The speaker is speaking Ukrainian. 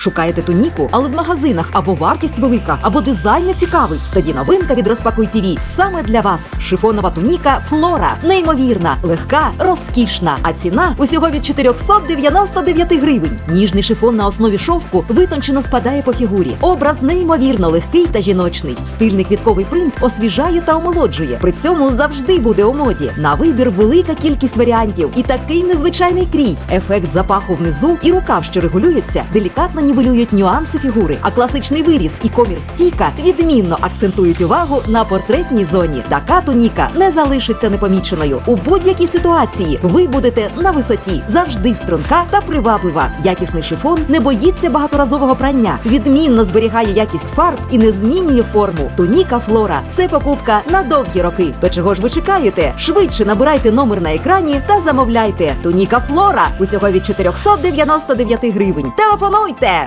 Шукаєте туніку, але в магазинах або вартість велика, або дизайн не цікавий. Тоді новинка від Розпакуй ТІВІ саме для вас. Шифонова туніка Флора. Неймовірна, легка, розкішна. А ціна усього від 499 гривень. Ніжний шифон на основі шовку витончено спадає по фігурі. Образ неймовірно легкий та жіночний. Стильний квітковий принт освіжає та омолоджує. При цьому завжди буде у моді. На вибір велика кількість варіантів і такий незвичайний крій. Ефект запаху внизу і рукав, що регулюється, делікатно нівелюють нюанси фігури. А класичний виріз і комір стійка відмінно акцентують увагу на портретній зоні. Така туніка не залишиться непоміченою. У будь-якій ситуації ви будете на висоті, завжди струнка та приваблива. Якісний шифон не боїться багаторазового прання, відмінно зберігає якість фарб і не змінює форму. Туніка Флора це покупка на довгі роки. То чого ж ви чекаєте? Швидше набирайте номер на екрані та замовляйте. Туніка Флора усього від 499 гривень. Телефонуйте!